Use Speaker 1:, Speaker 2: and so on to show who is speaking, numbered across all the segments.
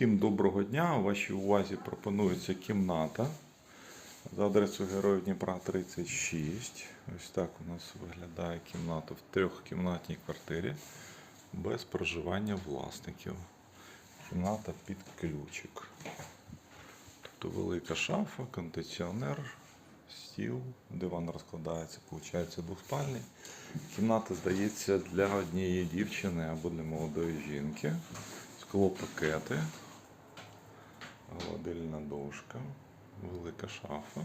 Speaker 1: Всім доброго дня. У вашій увазі пропонується кімната за адресою Героїв Дніпра 36. Ось так у нас виглядає кімната в трьохкімнатній квартирі без проживання власників. Кімната під ключик. Тобто велика шафа, кондиціонер, стіл, диван розкладається, виходить двоспальний. Кімната здається для однієї дівчини або для молодої жінки. Склопакети, гладильна дошка, велика шафа.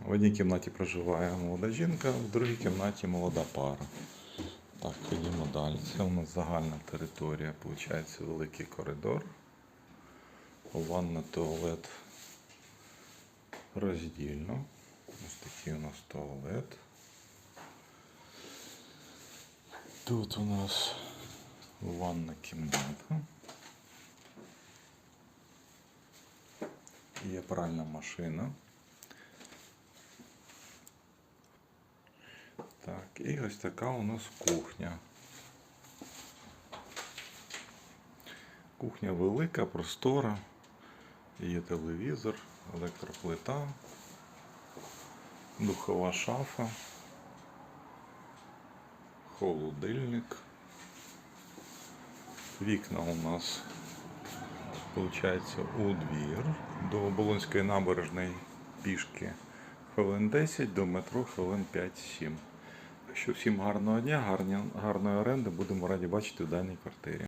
Speaker 1: В одній кімнаті проживає молода жінка, в другій кімнаті молода пара. Так, ходімо далі. Це у нас загальна територія, виходить великий коридор. Ванна, туалет роздільно. Ось такий у нас туалет. Тут у нас ванна кімната. Є пральна машина. Так, і ось така у нас кухня. Кухня велика, простора. Є телевізор, електроплита, духова шафа, холодильник. Вікна у нас виходить у двір до Оболонської набережної пішки хвилин 10, до метро хвилин 5-7. Що всім гарного дня, гарні, гарної оренди. Будемо раді бачити в даній квартирі.